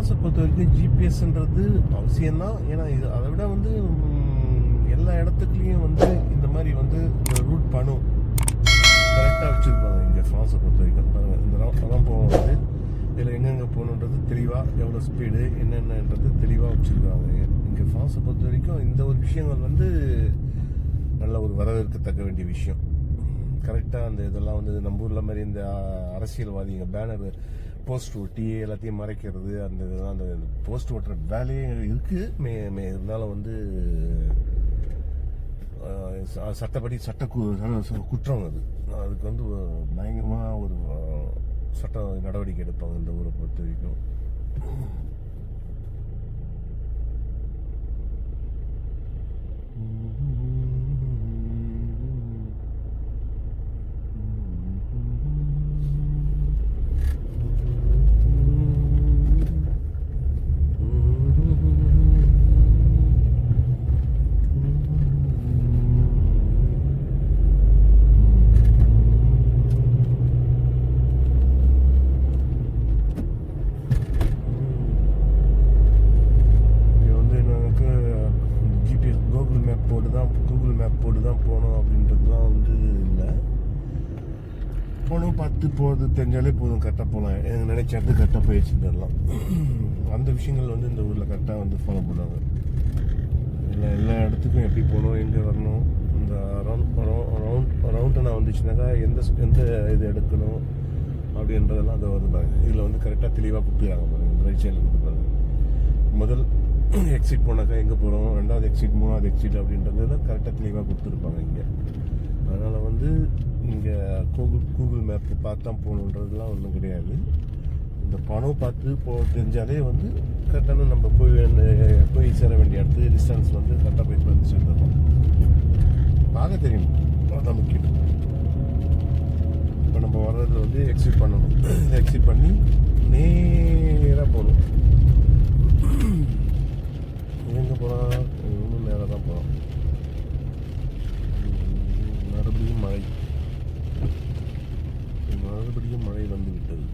காசை பொறுத்த வரைக்கும் ஜிபிஎஸ்ன்றது அவசியம்தான். ஏன்னா இது அதை விட வந்து எல்லா இடத்துக்குலேயும் வந்து இந்த மாதிரி வந்து இந்த ரூட் பண்ணும் கரெக்டாக வச்சுருப்பாங்க. இங்கே ஃப்ரான்ஸை பொறுத்த வரைக்கும். பாருங்கள் இந்த பணம் போகிறது இதில் எங்கெங்கே போகணுன்றது தெளிவாக எவ்வளோ ஸ்பீடு என்னென்னன்றது தெளிவாக வச்சுருக்காங்க. இங்கே ஃப்ரான்ஸை பொறுத்த வரைக்கும் இந்த ஒரு விஷயங்கள் வந்து நல்ல ஒரு வரவேற்கத்தக்க வேண்டிய விஷயம். கரெக்டாக அந்த இதெல்லாம் வந்து நம்ம ஊரில் மாதிரி இந்த அரசியல்வாதிங்க பேனர் போஸ்ட் ஒட்டி எல்லாத்தையும் மறைக்கிறது அந்த இதெல்லாம் அந்த போஸ்ட் ஒட்டுற வேலையே இருக்குது மே மே இருந்தாலும் வந்து ச- சட்டப்படி சட்ட குற்றம் அது. அதுக்கு வந்து பயங்கரமாக ஒரு சட்ட நடவடிக்கை எடுப்பாங்க இந்த ஊரை பொறுத்த வரைக்கும் இங்கே வந்து எனக்கு ஜிபிஎஸ் கூகுள் மேப் போட்டு தான் கூகுள் மேப் போட்டு தான் போகணும் அப்படின்றதுலாம் வந்து இல்லை போகணும் பார்த்து போகிறது தெரிஞ்சாலே போதும் கரெக்டாக போகலாம் எனக்கு நினைச்ச இடத்துக்கு கரெக்டாக போய் வச்சுருந்துடலாம் அந்த விஷயங்கள் வந்து இந்த ஊரில் கரெக்டாக வந்து ஃபாலோ பண்ணுவாங்க. எல்லா எல்லா இடத்துக்கும் எப்படி போகணும் எங்கே வரணும் இந்த ரவுண்ட் ரவுண்ட் நான் வந்துச்சுனாக்கா எந்த எந்த இது எடுக்கணும் அப்படின்றதெல்லாம் அதை வந்து இதில் வந்து கரெக்டாக தெளிவாக கொடுத்துருக்காங்க பாருங்கள் இந்த ரைட் சைடில் கொடுத்துருக்காங்க முதல் எக்ஸிட் போனாக்கா எங்கே போகிறோம் ரெண்டாவது எக்ஸிட் மூணாவது எக்ஸிட் அப்படின்றதெல்லாம் கரெக்டாக தெளிவாக கொடுத்துருப்பாங்க இங்கே. அதனால் வந்து இங்கே கூகுள் கூகுள் மேப்பு பார்த்து தான் போகணுன்றதுலாம் ஒன்றும் கிடையாது. இந்த பணம் பார்த்து போக தெரிஞ்சாலே வந்து கரெக்டான நம்ம போய் போய் சேர வேண்டிய இடத்து டிஸ்டன்ஸ் வந்து கரெக்டாக போய் வந்து சேர்ந்துடும் பார்க்க தெரியும். அதான் முக்கியம். இப்போ நம்ம வர்றதுல வந்து எக்ஸிட் பண்ணணும். எக்ஸிட் பண்ணி நேராக போகணும். எங்கே போகலாம் இன்னும் நேராக தான் போகலாம். மறுபடியும் மழை மறுபடியும் மழை வந்து விட்டது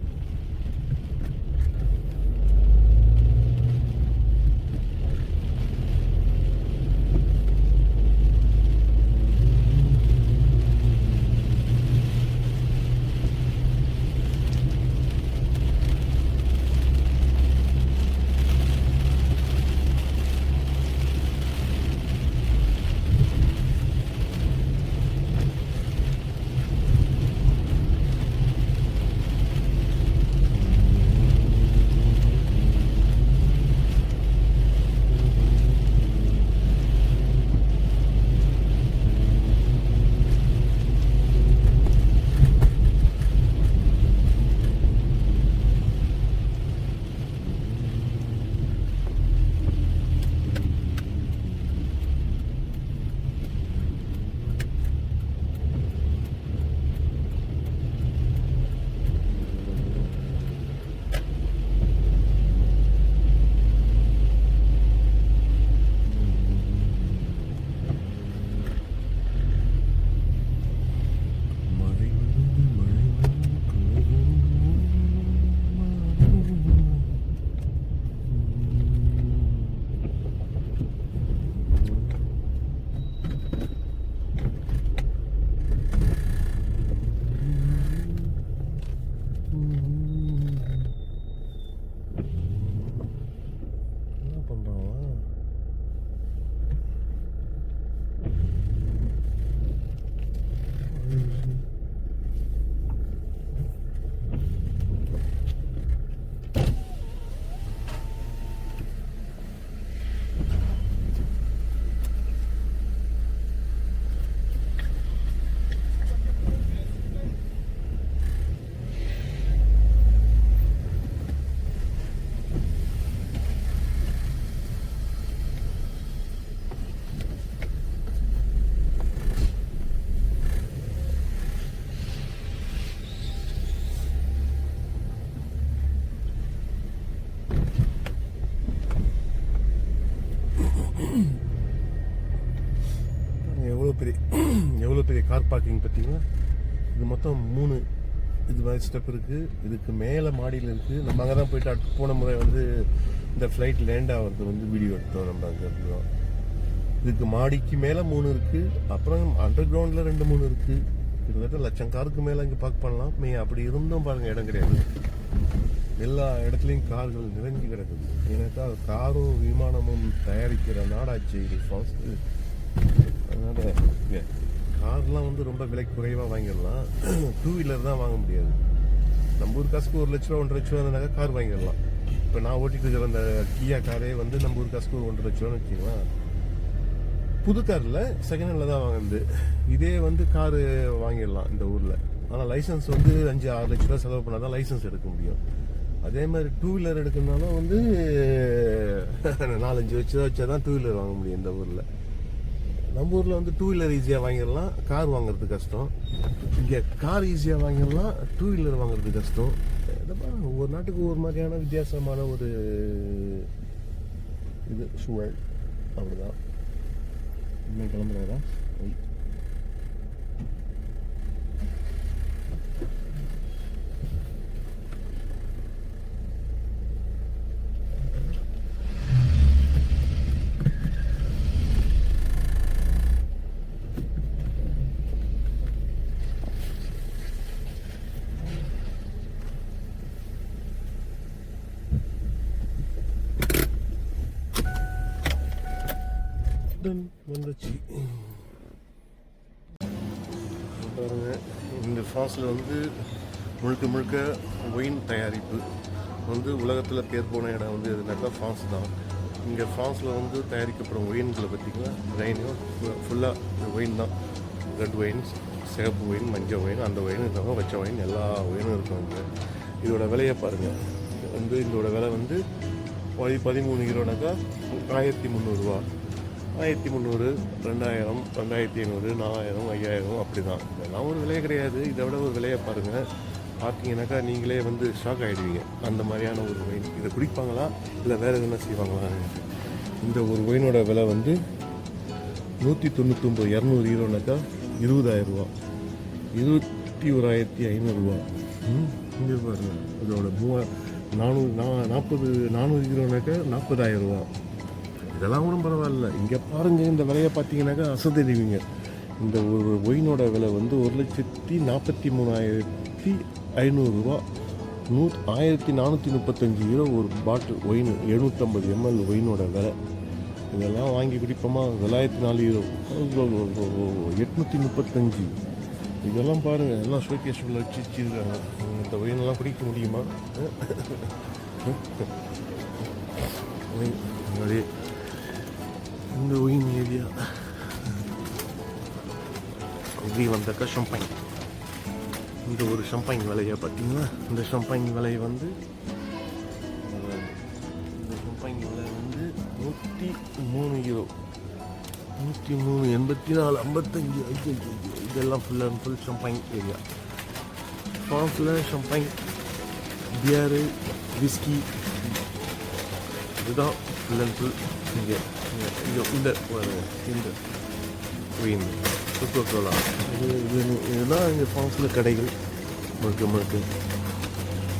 மொத்தம் மூணு. இது மாதிரி ஸ்டெப் இருக்குது இதுக்கு மேலே மாடியில் இருக்குது நம்ம அங்கே தான் போயிட்டு அடுத்து போன முறை வந்து இந்த ஃப்ளைட் லேண்ட் ஆகிறது வந்து வீடியோ எடுத்தோம். நம்ம அங்கே இருந்தோம். இதுக்கு மாடிக்கு மேலே மூணு இருக்குது அப்புறம் அண்டர் கிரவுண்டில் ரெண்டு மூணு இருக்குது கிட்டத்தட்ட லட்சம் காருக்கு மேலே இங்கே பார்க் பண்ணலாம். மே அப்படி இருந்தும் பாருங்கள் இடம் கிடையாது. எல்லா இடத்துலையும் கார்கள் நிறைஞ்சு கிடக்குது. ஏன்னாக்கா காரும் விமானமும் தயாரிக்கிற நாடாச்சு. இது ஃபர்ஸ்ட்டு அதனால் கார்லாம் வந்து ரொம்ப விலை குறைவாக வாங்கிடலாம். டூ வீலர் தான் வாங்க முடியாது. நம்ம ஊர் காசுக்கு ஒரு லட்ச ரூபா ஒன்றரை லட்ச ரூபா இருந்தாக்கா கார் வாங்கிடலாம். இப்போ நான் ஓட்டிட்டு இருக்கிற அந்த கியா காரே வந்து நம்ம ஊர் காசுக்கு ஒரு ஒன்றரை லட்ச ரூபான்னு வச்சுக்கலாம் புது காரில் செகண்ட் ஹேண்டில் தான் வாங்குது இதே வந்து காரு வாங்கிடலாம் இந்த ஊரில். ஆனால் லைசன்ஸ் வந்து அஞ்சு ஆறு லட்ச ரூபா செலவு பண்ணால் தான் லைசன்ஸ் எடுக்க முடியும். அதே மாதிரி டூ வீலர் எடுக்கணும்னாலும் வந்து நாலஞ்சு வச்சு வச்சா தான் டூ வீலர் வாங்க முடியும் இந்த ஊரில். நம்ம ஊரில் வந்து டூ வீலர் ஈஸியாக வாங்கிடலாம். கார் வாங்குறது கஷ்டம். இங்கே கார் ஈஸியாக வாங்கிடலாம். டூ வீலர் வாங்குறது கஷ்டம். இதை ஒவ்வொரு நாட்டுக்கு ஒவ்வொரு மாதிரியான வித்தியாசமான ஒரு இது சூழல் அப்படிதான் இன்னும் கிளம்புறதா இந்த வந்து முழுக்க முழுக்க ஒயின் தயாரிப்பு. வந்து உலகத்தில் பேர் போன இடம் வந்து எதுனாக்கா ஃபால்ஸ் தான். இங்கே ஃப்ரான்ஸில் வந்து தயாரிக்கப்படும் ஒயின்களை பார்த்தீங்கன்னா ரெயினும் ஃபுல்லாக ஒயின் தான். ரெட் ஒயின்ஸ் சிகப்பு ஒயின் மஞ்சள் ஒயின் அந்த ஒயின் இருக்காங்க வச்ச ஒயின் எல்லா ஒயினும் இருக்கும் இங்கே இதோட விலையை பாருங்கள் வந்து இதோட விலை வந்து பதி பதிமூணு கிலோனாக்கா ஆயிரத்தி முந்நூறுரூவா ஆயிரத்தி முந்நூறு ரெண்டாயிரம் ரெண்டாயிரத்தி ஐநூறு நாலாயிரம் ஐயாயிரம் அப்படி தான் இதெல்லாம் ஒரு விலையே கிடையாது. இதை விட ஒரு விலையை பாருங்கள் பார்த்தீங்கன்னாக்கா நீங்களே வந்து ஷாக் ஆகிடுவீங்க அந்த மாதிரியான ஒரு ஒயின் இதை குடிப்பாங்களா? இல்லை வேறு எதுனா செய்வாங்களா? இந்த ஒரு ஒயினோட விலை வந்து நூற்றி தொண்ணூத்தொம்பது இரநூறு ஈரோனாக்கா இருபதாயிரம் ரூபா. இருபத்தி ஓராயிரத்தி ஐநூறுரூவா இங்கே பாருங்கள் இதோட மூவா நானூறு நா நாற்பது நானூறு ஈரோனாக்கா நாற்பதாயிரம் ரூபா. இதெல்லாம் கூட பரவாயில்ல. இங்கே பாருங்கள் இந்த விலையை பார்த்தீங்கன்னாக்கா அசதிடுவீங்க இந்த ஒரு ஒயினோட விலை வந்து ஒரு லட்சத்தி நாற்பத்தி மூணாயிரத்தி ஐநூறுரூவா நூ ஆயிரத்தி நானூற்றி முப்பத்தஞ்சு யூரோ ஒரு பாட்டில் ஒயின் எழுநூற்றம்பது எம்எல் ஒயினோட விலை. இதெல்லாம் வாங்கி குடிப்போமா? தொள்ளாயிரத்தி நாலு யூரோ எட்நூற்றி முப்பத்தஞ்சு. இதெல்லாம் பாருங்கள் எல்லாம் ஷோகேஸ் வச்சு வச்சுருக்காங்க. இந்த ஒயினெல்லாம் குடிக்க முடியுமா? ஒயின் இப்படி வந்தாக்கா ஷம்பைன் இந்த ஒரு ஷம்பைன் விலையை பார்த்தீங்கன்னா இந்த ஷம்பைன் விலை வந்து இந்த ஷம்பைன் விலை வந்து நூற்றி மூணு கிலோ. நூற்றி மூணு எண்பத்தி நாலு ஐம்பத்தஞ்சு ஐயோ இதெல்லாம் full and full champagne area ஃபார்ம்ஸில் champagne beer whisky இதுதான் ஃபுல் அண்ட் ஃபுல் இங்கே. இங்கே இந்த ஒரு இந்த. கொக்கோ கோலா இது இது இதுதான் இங்கே ஃபால்ஸில் கடைகள். முழுக்க முழுக்க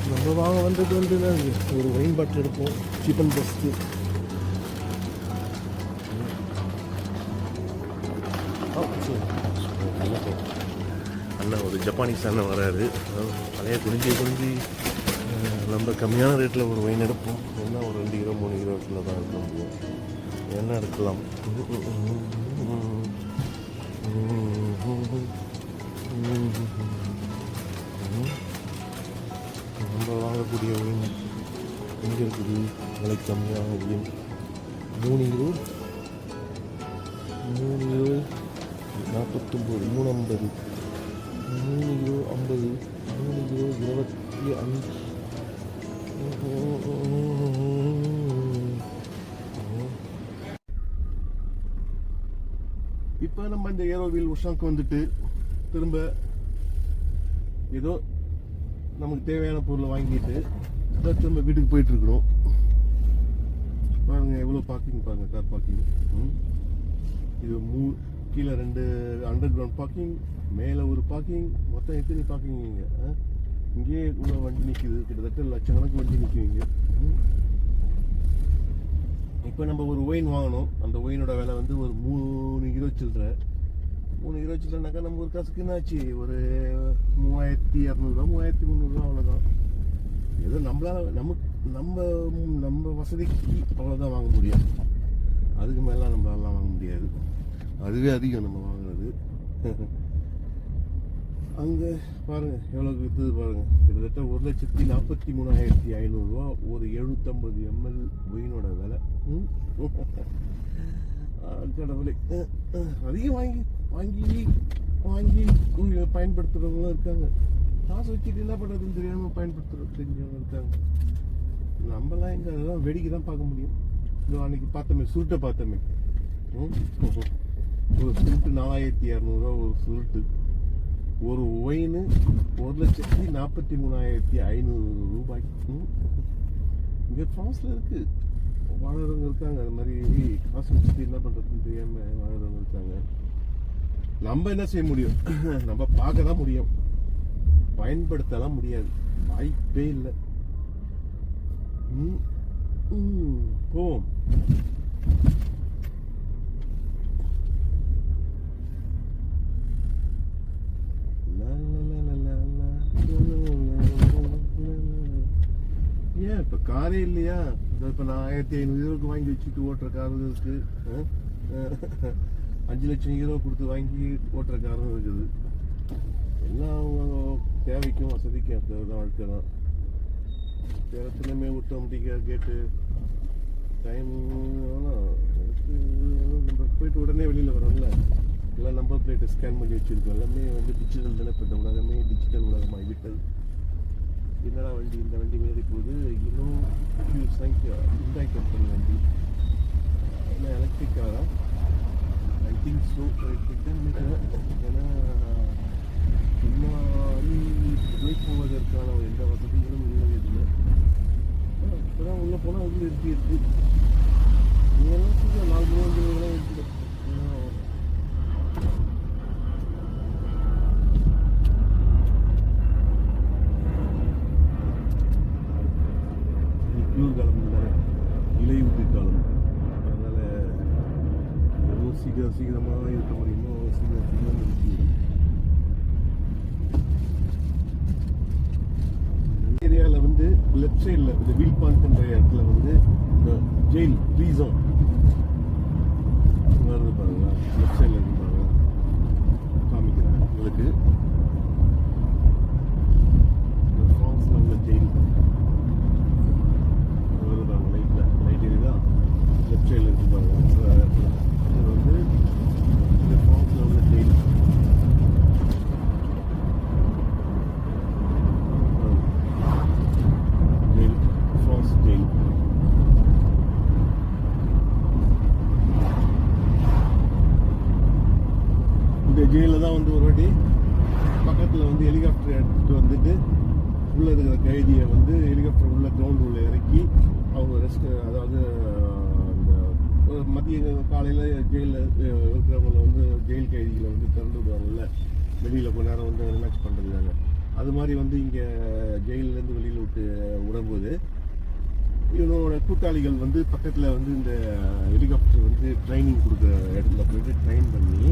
நம்ம வாங்க வந்தது வந்து ஒரு ஒயின் பாட்டில் எடுப்போம். சிக்கன் பஸ்ட்டு அண்ணா ஒரு ஜப்பானீஸ் அண்ணன் வராரு. பழைய குனிஞ்சி அஹ் ரொம்ப கம்மியான ரேட்டில் ஒரு ஒயின் எடுப்போம். என்ன ஒரு ரெண்டு கிலோ மூணு கிலோக்குள்ள தான் இருக்க முடியும். என்ன எடுக்கலாம்? நம்ம வாங்கக்கூடிய ஒயின் எங்கே இருக்குது விலை கம்மியாக ஒயின் மூணு கிலோ மூணு கிலோ நாற்பத்தொம்போது. மூணு ஐம்பது. மூணு கிலோ ஐம்பது. மூணு கிலோ இருபத்தி அஞ்சு. இப்போ நம்ம இந்த ஏரோவில் உஷாக்கு வந்துட்டு திரும்ப ஏதோ நமக்கு தேவையான பொருளை வாங்கிட்டு திரும்ப வீட்டுக்கு போயிட்டுருக்குறோம் பாருங்கள் எவ்வளோ பார்க்கிங் பாருங்கள் கார் பார்க்கிங் இது மூ கீழே ரெண்டு அண்டர் கிரவுண்ட் பார்க்கிங் மேலே ஒரு பார்க்கிங் மொத்தம் எத்தனை பார்க்கிங் இங்கே? இங்கேயே இவ்வளோ வண்டி நிற்குது கிட்டத்தட்ட லட்சக்கணக்கு வண்டி நிற்கும் இங்கே. இப்போ நம்ம ஒரு ஒயின் வாங்கணும். அந்த ஒயினோட விலை வந்து ஒரு மூணு கிலோ சில்லற. மூணு கிலோ சில்லறனாக்கா நம்ம ஒரு காசுக்கு என்னாச்சு? ஒரு மூவாயிரத்தி இரநூறுவா மூவாயிரத்தி முந்நூறுரூவா அவ்வளோதான் ஏதோ நம்மளால நமக்கு நம்ம நம்ம வசதிக்கு அவ்வளோதான் வாங்க முடியும் அதுக்கு மேலாம் நம்மளாலாம் வாங்க முடியாது. அதுவே அதிகம் நம்ம வாங்குறது. அங்கே பாருங்கள் எவ்வளோக்கு விற்றுது பாருங்கள் கிட்டத்தட்ட ஒரு லட்சத்தி நாற்பத்தி மூணாயிரத்தி ஐநூறுரூவா ஒரு எழுநூத்தம்பது எம்எல் ஒயினோட விலை. கடவுளே. அதிகம் வாங்கி வாங்கி வாங்கி பயன்படுத்துறவங்களும் இருக்காங்க. காசு வச்சுட்டு என்ன பண்ணுறதுன்னு தெரியாமல் பயன்படுத்துறது தெரிஞ்சவங்க இருக்காங்க. நம்மலாம் எங்க அதெல்லாம் வேடிக்கை தான் பார்க்க முடியும். இதோ அன்னைக்கு பார்த்தோமே சுருட்டை பார்த்தோமே? ஒரு சுருட்டு நாலாயிரத்தி இரநூறுவா ஒரு சுருட்டு. ஒரு ஒயின் ஒரு லட்சத்தி நாற்பத்தி மூணாயிரத்தி ஐநூறு ரூபாய்? இங்க ஃப்ரான்ஸ்ல இருக்கு. வாழறவங்க இருக்காங்க அது மாதிரி காசு வச்சுட்டு என்ன பண்ணுறதுன்னு தெரியாமல் வாழறவங்க இருக்காங்க. நம்ம என்ன செய்ய முடியும்? நம்ம பார்க்க தான் முடியும். பயன்படுத்தலாம் முடியாது. வாய்ப்பே இல்லை. ம், ம், போவோம். காரே இல்லையா? இப்போ நான் ஆயிரத்தி ஐநூறு யூரோக்கு வாங்கி வச்சுட்டு ஓட்டுற காரம் இருக்கு. அஞ்சு லட்சம் யூரோ கொடுத்து வாங்கி ஓட்டுற காரம் இருக்குது. எல்லாம் அவங்க தேவைக்கும் வசதிக்கும் தான் வாழ்க்கை தான். இடத்துலையுமே ஆட்டோமேட்டிக்காக கேட்டு டைம் நம்ம போயிட்டு உடனே வெளியில் வரோம்ல. எல்லாம் நம்பர் பிளேட்டை ஸ்கேன் பண்ணி வச்சுருக்கோம். எல்லாமே வந்து டிஜிட்டல் தானே இப்போ இந்த உலகமே டிஜிட்டல் உலகமாக விட்டது என்னடா வண்டி இந்த வண்டி மாரி போகுது? இன்னும் ஃபியூ சைக்கிள் இண்டாய் கம்பெனி வண்டி. ஏன்னா எலக்ட்ரிக் காரா ஐ திங்க் ஸோ எலக்ட்ரிக் தான் நினைக்கிறேன். ஏன்னா பின்னாடி போய் போவதற்கான எந்த வசதிகளும் இல்லை இதில் இப்போதான் உள்ளே போனால் வந்து இருக்கு. இருக்குது நீங்கள்லாம் சீக்கிரம் நாலு மணி எடுத்துக்கிட்டு 这个嘛，也道理嘛。வெளியில் கொஞ்ச நேரம் வந்து ரிலாக்ஸ் பண்ணுறதுக்காக அது மாதிரி வந்து இங்கே ஜெயிலேருந்து வெளியில் விட்டு விடும்போது இவனோட கூட்டாளிகள் வந்து பக்கத்தில் வந்து இந்த ஹெலிகாப்டர் வந்து ட்ரைனிங் கொடுக்குற இடத்துல போயிட்டு ட்ரைன் பண்ணி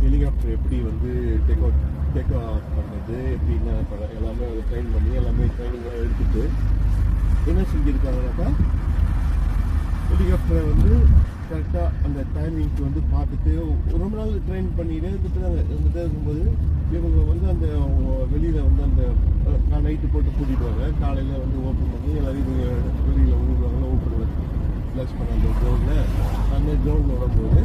ஹெலிகாப்டர் எப்படி வந்து டேக் அவுட் டேக் ஆஃப் பண்ணுறது எப்படி என்ன பண்ண எல்லாமே ட்ரைன் பண்ணி எல்லாமே ட்ரைனிங்லாம் எடுத்துட்டு என்ன செஞ்சுருக்காங்கனாக்கா ஹெலிகாப்டரை வந்து கரெக்டாக அந்த டைமிங்க்கு வந்து பார்த்துட்டு ரொம்ப நாள் ட்ரெயின் பண்ணிட்டு இருந்துட்டு தான் இருக்கும்போது இவங்க வந்து அந்த வெளியில் வந்து அந்த நான் நைட்டு போட்டு கூட்டிகிட்டு கூட்டிடுவாங்க காலையில் வந்து ஓப்பன் பண்ணி எல்லாரையும் வெளியில் ஊடுவாங்க ஊட்டுருவாங்க ப்ளஸ் பண்ண அந்த க்ரௌண்டில் அந்த க்ரௌண்ட் வரும்போது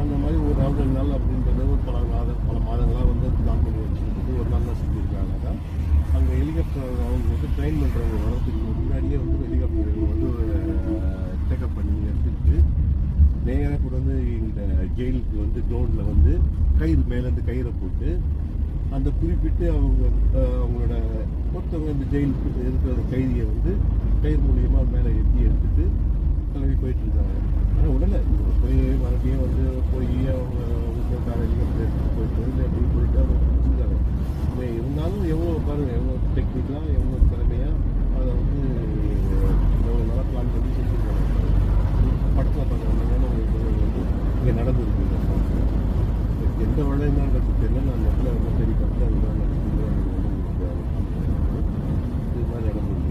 அந்த மாதிரி ஒரு நாள் ரெண்டு நாள் அப்படின்றது ஒரு பல மாதம் பல மாதங்களாக வந்து பிளான் பண்ணி வச்சுருக்குது ஒரு நாள் தான் செஞ்சுருக்காங்க. அங்கே ஹெலிகாப்டர் அவங்க வந்து ட்ரெயின் பண்ணுறவங்க வரதுக்கு முன்னாடியே வந்து ஹெலிகாப்டர் வந்து டேக்கப் பண்ணி எடுத்துக்கிட்டு நேராக கூட வந்து இந்த ஜெயிலுக்கு வந்து கிரவுண்டில் வந்து கயிறு மேலேருந்து கயிறை போட்டு அந்த குறிப்பிட்டு அவங்க அவங்களோட ஒருத்தவங்க இந்த ஜெயிலுக்கு இருக்கிற கைதியை வந்து கயிறு மூலியமாக மேலே எட்டி எடுத்துட்டு கிளம்பி போயிட்டு இருக்காங்க ஆனால் உடனே போய் மறுபடியும் வந்து போய் அவங்க வீட்டில் காலையில் போயிட்டு வந்து அப்படின்னு சொல்லிட்டு அவங்க பிடிச்சிருக்காங்க இல்லை இருந்தாலும் எவ்வளோ பாருங்க எவ்வளோ டெக்னிக்கலாக எவ்வளோ திறமையாக அதை வந்து எவ்வளோ நல்லா பிளான் பண்ணி செஞ்சுருக்காங்க படத்தில் பார்க்குறாங்க வந்து இங்கே நடந்திருக்கு எந்த வழியாக நடக்குது தெரியல நான் நெட்டில் ரொம்ப பெரிய கஷ்டம் இதுதான் நடக்குது இது மாதிரி நடந்திருக்கு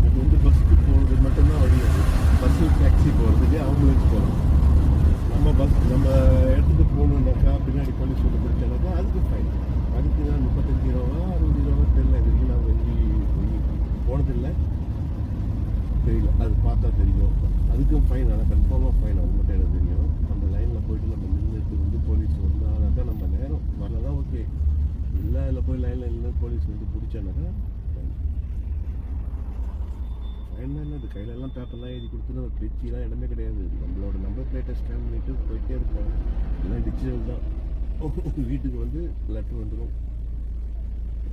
அது வந்து பஸ்ஸுக்கு போகிறது மட்டும்தான் வழி அது பஸ்ஸு டாக்ஸி போகிறதுக்கு ஆம்புலன்ஸ் போகலாம் நம்ம பஸ் நம்ம இடத்துக்கு போகணுன்னாக்கா பின்னாடி போலீஸ் வந்து பிடிச்சானாக்கா அதுக்கு ஃபைன் அதுக்கு தான் முப்பத்தஞ்சு ரூபா அறுபது ரூபா தெரியல இதுக்கு நான் வெளியே போனதில்லை தெரியல. அது பார்த்தா தெரியும். அதுக்கும் ஃபைன் ஆனால் கன்ஃபார்மாக ஃபைன் அது மட்டும் எனக்கு தெரியும். அந்த லைனில் போயிட்டு நம்ம நின்றுட்டு வந்து போலீஸ் வந்தானாக்கா நம்ம நேரம் வரலாம் ஓகே இல்லை இல்லை போய் லைனில் நின்று போலீஸ் வந்து பிடிச்சானாக்கா fine. ஃபைன் தான் கையிலெல்லாம் பேப்பர்லாம் எழுதி கொடுத்துன்னு ஒரு பிரிச்சிலாம் இடமே கிடையாது. நம்மளோட நம்பர் பிளேட்டை ஸ்கேன் பண்ணிட்டு போயிட்டே இருப்பாங்க எல்லாம் டிஜிட்டல் தான். வீட்டுக்கு வந்து லெட்டர் வந்துடும்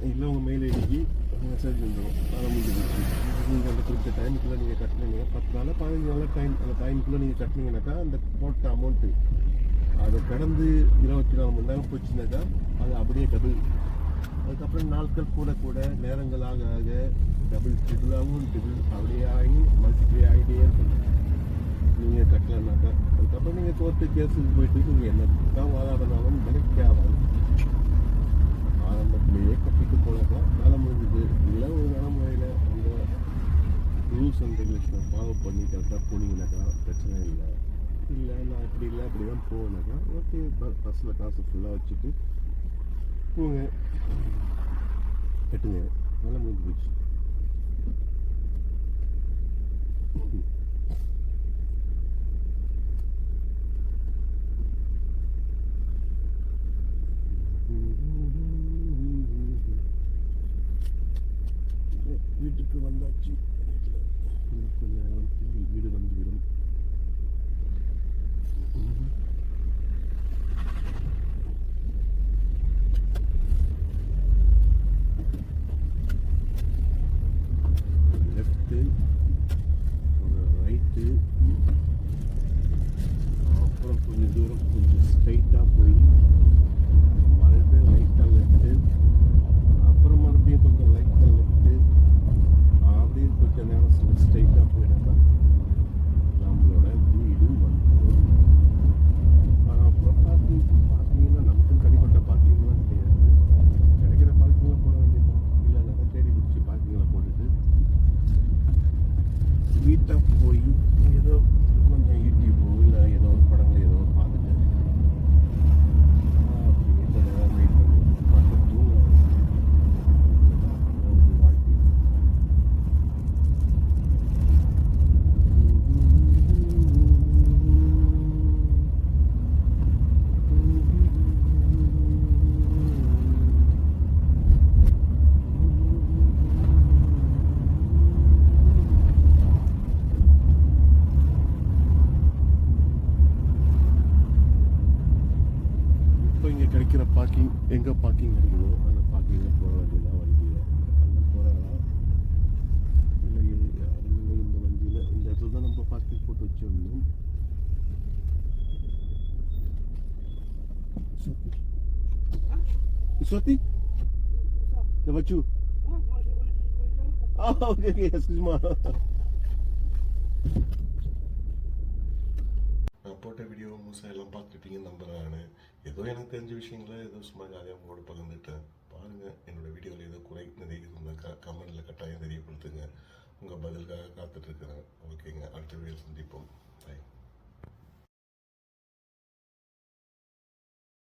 இல்லை உங்கள் மெயில் ஐடிக்கு மெசேஜ் வந்துடும் அதை முடிஞ்சு நீங்கள் அந்த குறிப்பிட்ட டைமுக்குள்ளே நீங்கள் கட்டினீங்க பத்து நாள் பதினஞ்சு நாள் டைம் அந்த டைமுக்குள்ளே நீங்கள் கட்டினீங்கனாக்கா அந்த போட்ட அமௌண்ட்டு அதை கடந்து இருபத்தி நாலு மணி நேரம் போச்சுனாக்கா அது அப்படியே டபுள் அதுக்கப்புறம் நாட்கள் கூட கூட நேரங்கள் ஆக ஆக டபுள் ட்ரிபிளாகவும் டபுள் அப்படியே ஆகி மல்டிப்ளை ஆகிட்டே இருக்கும். நீங்கள் கட்டலைனாக்கா அதுக்கப்புறம் நீங்கள் கோர்ட்டு கேஸுக்கு போயிட்டு நீங்கள் என்ன தான் வாதாடினாலும் நினைக்க ஆகாது ஆரம்பத்திலேயே வீட்டுக்கு போனாக்கா வேலை முடிஞ்சது. இல்லை ஒரு நடைமுறையில் அந்த ரூல்ஸ் அண்ட் ரெகுலேஷனை ஃபாலோ பண்ணி கரெக்டாக போனீங்கன்னாக்கா பிரச்சனை இல்லை. இல்லை நான் இப்படி இல்லை அப்படி தான் போவேனாக்கா ஓகே பஸ்ஸில் காசு ஃபுல்லாக வச்சுட்டு போங்க. கட்டுங்க. வேலை முடிஞ்சு போச்சு. வீட்டுக்கு வந்தாச்சு இன்னும் கொஞ்ச நேரம் வீடு வந்துவிடும் லெஃப்ட்டு ஒரு ரைட்டு அப்புறம் கொஞ்சம் தூரம் கொஞ்சம் ஸ்ட்ரைட்டாக போய் மறுபடியும் லைட்டாக லெஃப்ட்டு அப்புறம் மறுபடியும் கொஞ்சம் லைட்டாக லெஃப்ட்டு அப்படியே கொஞ்சம் நேரம் ஸ்ட்ரைட்டாக போயிடாக்கா நம்மளோட வீடு வந்துடும் அப்புறம் பார்க்கிங் பார்க்கிங்னா நமக்கும் தனிப்பட்ட பார்க்கிங்லாம் கிடையாது கிடைக்கிற பார்க்கிங்கில் போட வேண்டியதுதான் இல்லை நிறைய தேடி பிடிச்சி பார்க்கிங்கில் போட்டுட்டு வீட்டை போய் ஏதோ கொஞ்சம் யூடியூபோ இல்லை ஏதோ ஒரு படங்கள் ஏதோ ஒரு பார்த்துட்டு அப்படியே கொஞ்ச நேரம் வெயிட் பண்ணி பார்த்து தூங்க அதான் வாழ்க்கை இப்போ இங்கே கிடைக்கிற பார்க்கிங் எங்கே பார்க்கிங் கிடைக்குதோ அந்த பார்க்கிங்கில் போக வேண்டியதான் வண்டியை அந்த போகிறதா இல்லை இது யாரும் இல்லை இந்த வண்டியில் இந்த இடத்துல தான் நம்ம பார்க்கிங் போட்டு வச்சிருந்தோம் Swati? Uh, the Vachu? Oh, ok, excuse-moi. நான் போட்ட வீடியோ முழுசாக எல்லாம் பார்த்துருப்பீங்கன்னு நம்புறேன் நான் ஏதோ எனக்கு தெரிஞ்ச விஷயங்களை ஏதோ சும்மா ஜாலியாக உங்களோட பகிர்ந்துட்டேன் பாருங்கள் என்னோட வீடியோவில் ஏதோ குறை நிறைய இருந்தாக்கா கமெண்டில் கட்டாயம் தெரியப்படுத்துங்க உங்கள் பதிலுக்காக காத்துட்ருக்குறேன் ஓகேங்க அடுத்த வீடியோ சந்திப்போம் பை